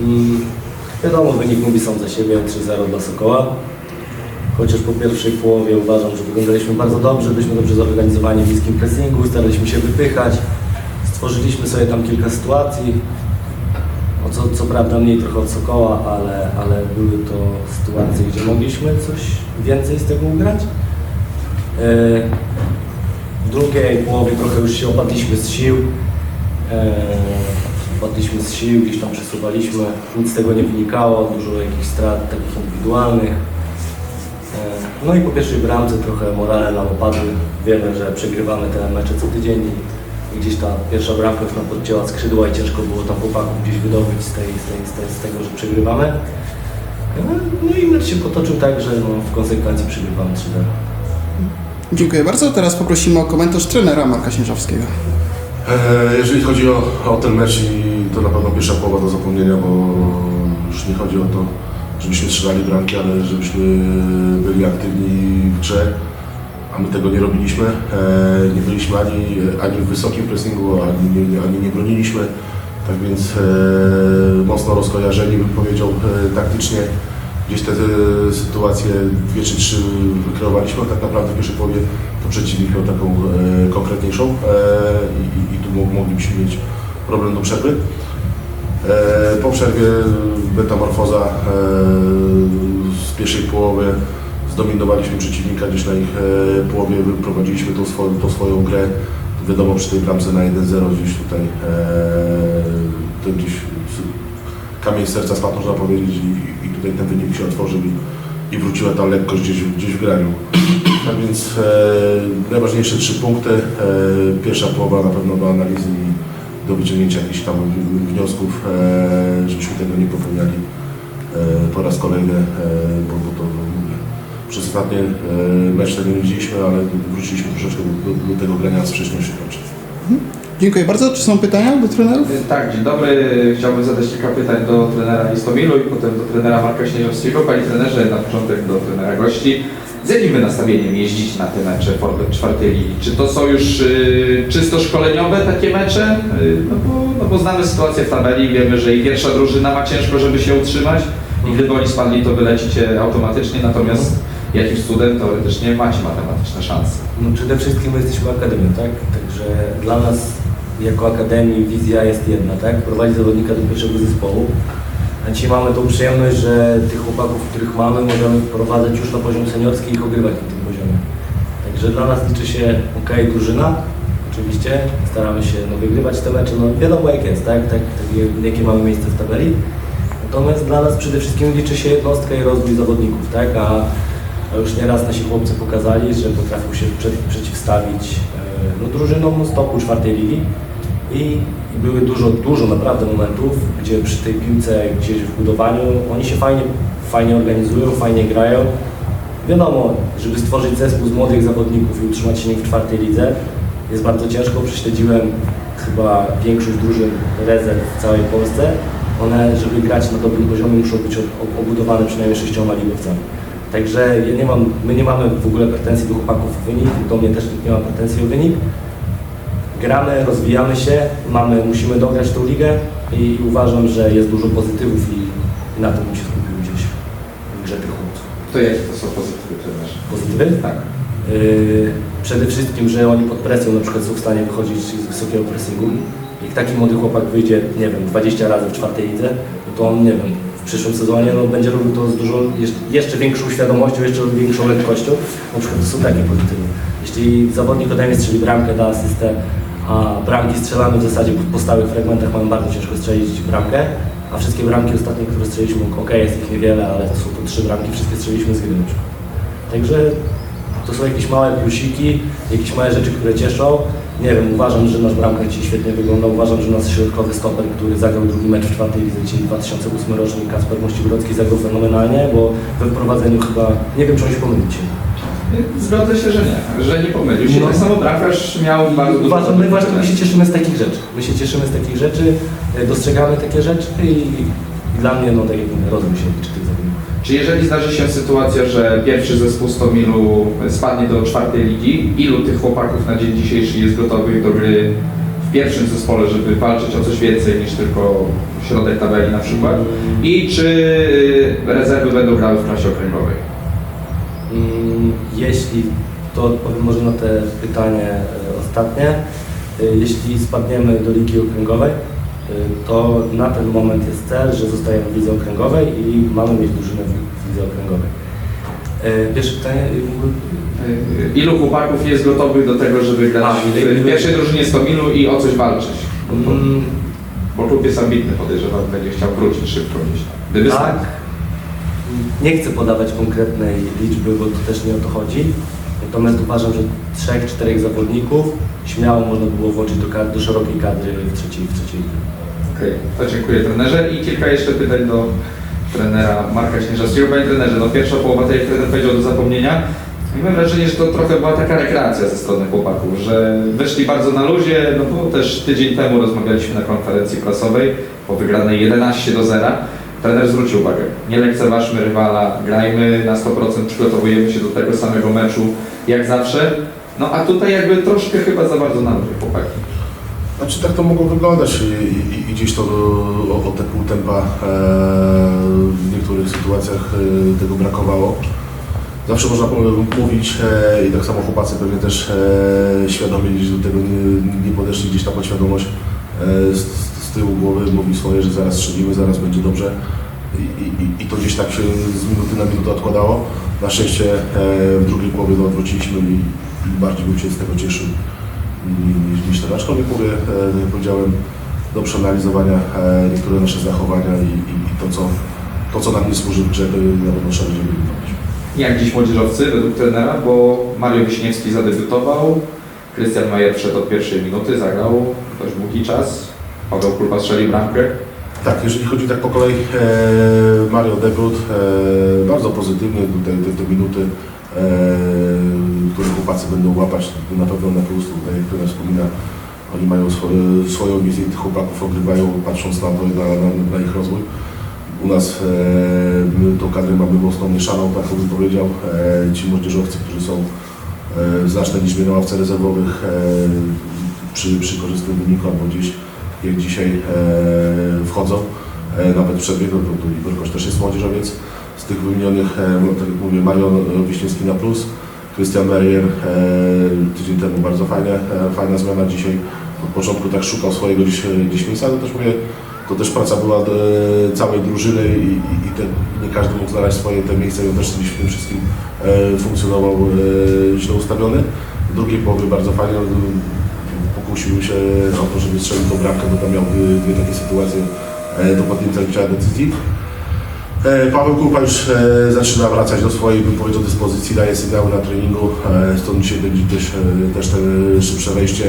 Mm, wiadomo, wynik mówi sam za siebie, 3-0 dla Sokoła. Chociaż po pierwszej połowie uważam, że wyglądaliśmy bardzo dobrze, byliśmy dobrze zorganizowani w niskim pressingu, staraliśmy się wypychać. Stworzyliśmy sobie tam kilka sytuacji. O co, co prawda mniej trochę od Sokoła, ale, ale były to sytuacje, gdzie mogliśmy coś więcej z tego ugrać. E, W drugiej połowie trochę już się opadliśmy z sił. Opadliśmy z sił, gdzieś tam przesuwaliśmy. Nic z tego nie wynikało, dużo jakichś strat takich indywidualnych. E, No i po pierwszej bramce trochę morale nam opadły. Wiemy, że przegrywamy te mecze co tydzień i gdzieś ta pierwsza bramka już nam podcięła skrzydła i ciężko było tam chłopaków gdzieś wydobyć z, tej, z, tej, z, tej, z tego, że przegrywamy. E, No i mecz się potoczył tak, że no, w konsekwencji przegrywamy 3 Dziękuję bardzo. Teraz poprosimy o komentarz trenera Marka Śnieżowskiego. E, Jeżeli chodzi o, o ten mecz, i to na pewno pierwsza połowa do zapomnienia, bo już nie chodzi o to, żebyśmy strzelali bramki, ale żebyśmy byli aktywni w grze, a my tego nie robiliśmy. E, Nie byliśmy ani, ani w wysokim pressingu, ani nie, ani nie broniliśmy. Tak więc e, mocno rozkojarzeni, bym powiedział, e, taktycznie. Gdzieś te, te sytuacje, dwie czy trzy wykreowaliśmy, a tak naprawdę w pierwszej połowie to przeciwnik miał taką e, konkretniejszą e, i, i tu mo- moglibyśmy mieć problem do przerwy. E, po przerwie metamorfoza e, z pierwszej połowy zdominowaliśmy przeciwnika, gdzieś na ich e, połowie prowadziliśmy tą swoją, tą swoją grę. Wiadomo, przy tej bramce na 1-0 gdzieś tutaj e, to gdzieś kamień serca spadł, można powiedzieć, i, i tutaj ten wynik się otworzył i, i wróciła ta lekkość gdzieś, gdzieś w graniu. Tak więc e, najważniejsze trzy punkty. E, pierwsza połowa na pewno do analizy do wyciągnięcia jakichś tam wniosków, e, żebyśmy tego nie popełniali e, po raz kolejny, e, bo, bo to no, mówię, przez ostatnie e, mecz tego nie widzieliśmy, ale wróciliśmy troszeczkę do, do, tego grania z wcześniejszych meczów. Dziękuję bardzo. Czy są pytania do trenerów? Tak, dzień dobry. Chciałbym zadać kilka pytań do trenera Istomilu i potem do trenera Marka Śnieżowskiego. Panie trenerze, na początek do trenera gości. Z jakim nastawieniem jeździć na te mecze czwartej ligi? Czy to są już y, czysto szkoleniowe takie mecze? Y, no, bo, no bo znamy sytuację w tabeli, wiemy, że i pierwsza drużyna ma ciężko, żeby się utrzymać i gdyby oni spadli, to wylecicie automatycznie, natomiast jakimś cudem teoretycznie macie matematyczne szanse. No przede wszystkim my jesteśmy akademią, tak? Także dla nas jako akademii wizja jest jedna, tak? Prowadzić zawodnika do pierwszego zespołu. A dzisiaj mamy tą przyjemność, że tych chłopaków, których mamy, możemy wprowadzać już na poziom seniorski i ich ogrywać na tym poziomie. Także dla nas liczy się ok, drużyna. Oczywiście staramy się no, wygrywać te mecze, no wiadomo jak jest, tak? tak, tak jak- jakie mamy miejsce w tabeli. Natomiast dla nas przede wszystkim liczy się jednostka i rozwój zawodników, tak? A a już nieraz nasi chłopcy pokazali, że potrafią się przed, przeciwstawić e, no, drużynom z topu czwartej ligi i, i były dużo, dużo naprawdę momentów, gdzie przy tej piłce gdzieś w budowaniu oni się fajnie, fajnie organizują, fajnie grają. Wiadomo, żeby stworzyć zespół z młodych zawodników i utrzymać się w czwartej lidze jest bardzo ciężko. Prześledziłem chyba większość drużyn rezerw w całej Polsce. One, żeby grać na dobrym poziomie, muszą być ob- obudowane przynajmniej sześcioma ligowcami. Także ja nie mam, my nie mamy w ogóle pretensji do chłopaków o wynik, do mnie też nie ma pretensji o wynik. Gramy, rozwijamy się, mamy, musimy dograć tą ligę i uważam, że jest dużo pozytywów i, na tym się skupił gdzieś w grze tych chłopców. To jakie to są pozytywy trenerze? Pozytywy? Tak. Yy, przede wszystkim, że oni pod presją na przykład są w stanie wychodzić z wysokiego pressingu. Jak taki młody chłopak wyjdzie, nie wiem, 20 razy w czwartej lidze, no to on, nie wiem, w przyszłym sezonie no, będzie robił to z dużo, jeszcze, jeszcze większą świadomością, jeszcze większą lekkością. Na przykład to są takie pozytywy. Jeśli zawodnik ode mnie strzeli bramkę, da asystę, a bramki strzelamy w zasadzie po stałych fragmentach mamy bardzo ciężko strzelić bramkę, a wszystkie bramki ostatnie, które strzeliliśmy, ok, jest ich niewiele, ale to są trzy bramki, wszystkie strzeliliśmy z gry na przykład. Także to są jakieś małe plusiki, jakieś małe rzeczy, które cieszą. Nie wiem, uważam, że nasz bramkarz dzisiaj świetnie wygląda. Uważam, że nasz środkowy stoper, który zagrał drugi mecz w czwartej lidze, czyli 2008 rocznik Kasper Mościgrodzki zagrał fenomenalnie, bo we wprowadzeniu chyba, nie wiem czy on się pomylił. Zgodzę się, że nie, że nie pomylił się. No. Tak samo miał bardzo dużo Uważam, my właśnie my się cieszymy z takich rzeczy. My się cieszymy z takich rzeczy, e, dostrzegamy takie rzeczy i, dla mnie, no tak rozwój się liczy tych zawodników. Czy jeżeli zdarzy się sytuacja, że pierwszy zespół z Tomilu spadnie do czwartej ligi, ilu tych chłopaków na dzień dzisiejszy jest gotowych do gry w w pierwszym zespole, żeby walczyć o coś więcej niż tylko środek tabeli na przykład? I czy y, rezerwy będą grały w klasie okręgowej? Jeśli, to odpowiem może na te pytanie e, ostatnie. E, Jeśli spadniemy do ligi okręgowej, e, to na ten moment jest cel, że zostajemy w lidze okręgowej i mamy mieć drużynę w lidze okręgowej. Pierwsze pytanie, Ilu chłopaków jest gotowych do tego, żeby grać w, pierwszej drużynie Stomilu i o coś walczyć? Bo, Mm, bo klub jest ambitny, podejrzewam, będzie chciał wrócić szybko gdzieś tam. Gdyby Tak. Nie chcę podawać konkretnej liczby, bo to też nie o to chodzi. Natomiast uważam, że trzech, czterech zawodników śmiało można było włączyć do, kad- do szerokiej kadry w trzeciej, w trzeciej. Okej, to dziękuję trenerze i kilka jeszcze pytań do trenera Marka Śnieżowskiego. Panie trenerze, no pierwsza połowa, tak jak trener powiedział, do zapomnienia. I mam wrażenie, że to trochę była taka rekreacja ze strony chłopaków, że wyszli bardzo na luzie, no bo też tydzień temu rozmawialiśmy na konferencji prasowej po wygranej 11 do 0. Trener zwrócił uwagę, nie lekceważmy rywala, grajmy na 100%, przygotowujemy się do tego samego meczu jak zawsze. No a tutaj jakby troszkę chyba za bardzo na luzie chłopaki. Znaczy tak to mogło wyglądać i, i, i gdzieś to o, o te pół tempa e, w niektórych sytuacjach e, tego brakowało. Zawsze można mówić e, i tak samo chłopacy pewnie też e, świadomie gdzieś do tego nie, nie podeszli gdzieś ta podświadomość e, z tyłu głowy mówi swoje, że zaraz strzelimy, zaraz będzie dobrze i, i, i to gdzieś tak się z minuty na minutę odkładało. Na szczęście e, w drugiej połowie to odwróciliśmy i, bardziej bym się z tego cieszył niż, niż ten. Aczkolwiek mówię, e, powiedziałem, do przeanalizowania e, niektóre nasze zachowania i, i, i to, co, to, co nam nie służy w grze, to na pewno trzeba będzie wyeliminować. Jak dziś młodzieżowcy według trenera, bo Mario Wiśniewski zadebiutował, Krystian Majer wszedł od pierwszej minuty, zagrał dość długi czas, Paweł Kulpa strzelił bramkę. Tak, jeżeli chodzi tak po kolei, e, Mario debiut, e, bardzo pozytywnie tutaj te, te minuty, e, które chłopacy będą łapać, na pewno na plus, tutaj jak wspomina, oni mają swoje, swoją wizję, tych chłopaków ogrywają patrząc na to i na, na, na ich rozwój. U nas e, my tą kadrę mamy mocno mieszaną, tak bym powiedział. E, ci młodzieżowcy, którzy są e, w znacznej liczbie na ławce rezerwowych e, przy, przy korzystnym wyniku albo gdzieś jak dzisiaj e, wchodzą, e, nawet przed wieką, to, to Igor Kosz też jest młodzieżowiec. Z tych wymienionych, e, tak jak mówię, Marion Wiśniewski na plus, Christian Merrier tydzień temu bardzo fajne, fajna zmiana dzisiaj. Od początku tak szukał swojego gdzieś, gdzieś miejsca, ale też mówię, to też praca była całej drużyny i, i, i te, nie każdy mógł znaleźć swoje te miejsce on też w tym wszystkim funkcjonował źle ustawiony. W drugiej połowie bardzo fajnie pokusił się o to, żeby strzelił tą bramkę, bo tam miał dwie, takie sytuacje e, do podjęcia decyzji. E, Paweł Kupa już e, zaczyna wracać do swojej, bym powiedział, dyspozycji, daje sygnały na treningu, stąd dzisiaj będzie też, też te szybsze wejście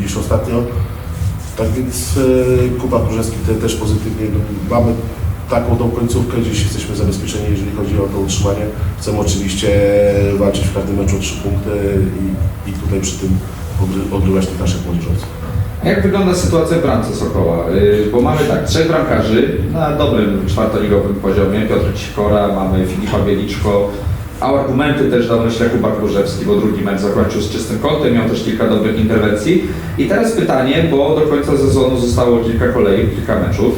niż ostatnio. Tak więc Kuba Kurzewski te, też pozytywnie, no, mamy taką tą końcówkę, gdzieś jesteśmy zabezpieczeni, jeżeli chodzi o to utrzymanie. Chcemy oczywiście walczyć w każdym meczu o trzy punkty i, i tutaj przy tym ogrywać tych naszych młodzieżowców. A jak wygląda sytuacja w bramce Sokoła? Y, Bo mamy tak, trzech bramkarzy na dobrym czwartoligowym poziomie. Piotr Cikora, mamy Filipa Bieliczko, a argumenty też dał myślę Kuba bo drugi mecz zakończył z czystym kątem, miał też kilka dobrych interwencji. I teraz pytanie, bo do końca sezonu zostało kilka kolejek, kilka meczów.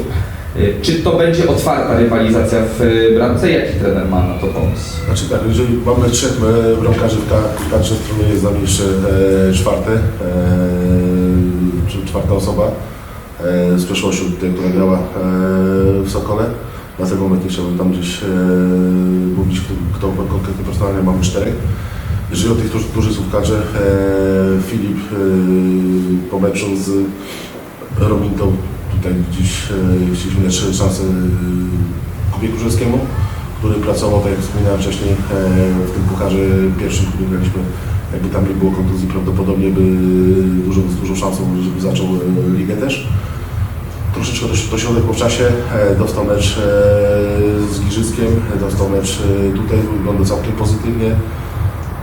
Y, Czy to będzie otwarta rywalizacja w y, bramce? Jaki trener ma na to pomysł? Znaczy tak, jeżeli mamy trzech e, bramkarzy w ka- w kadrze, z którym jest z e, czwarty, e, czy czwarta osoba z przeszłości, która grała w Sokole. Na ten moment nie chciałbym tam gdzieś mówić, kto, kto konkretnie personalnie mamy czterech. Jeżeli o tych, którzy, którzy są w kadrze, Filip po meczu z Romintą, tutaj gdzieś e, chcieliśmy dać szansę e, Kubie Kurzewskiemu który pracował, tak jak wspominałem wcześniej, e, w tym pucharze pierwszym, który graliśmy. Jakby tam nie było kontuzji, prawdopodobnie by dużo, z dużą szansą, żeby zaczął e, ligę też. Troszeczkę do środek po czasie e, dostał mecz e, z Giżyckiem, e, dostał mecz e, tutaj, wygląda całkiem pozytywnie.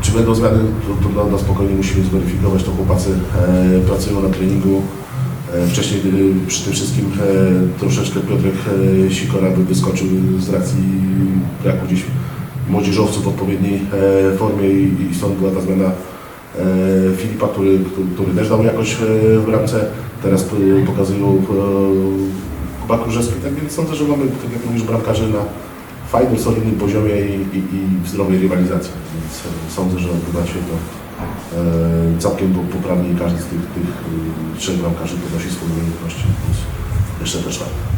Czy będą zmiany, to, to na, na spokojnie musimy zweryfikować, to chłopacy e, pracują na treningu. E, Wcześniej przy tym wszystkim e, troszeczkę Piotrek e, Sikora by wyskoczył z racji braku gdzieś młodzieżowców w odpowiedniej formie i, stąd była ta zmiana Filipa, który, który, też dał jakoś w bramce, teraz pokazują Kuba Kurzewski, tak więc sądzę, że mamy, tak jak mówisz, bramkarzy na fajnym, solidnym poziomie i, i, i w zdrowej rywalizacji, więc sądzę, że odbywa się to całkiem po- poprawnie każdy z tych, tych e, trzech bramkarzy podnosi swoje umiejętności, więc jeszcze też tak.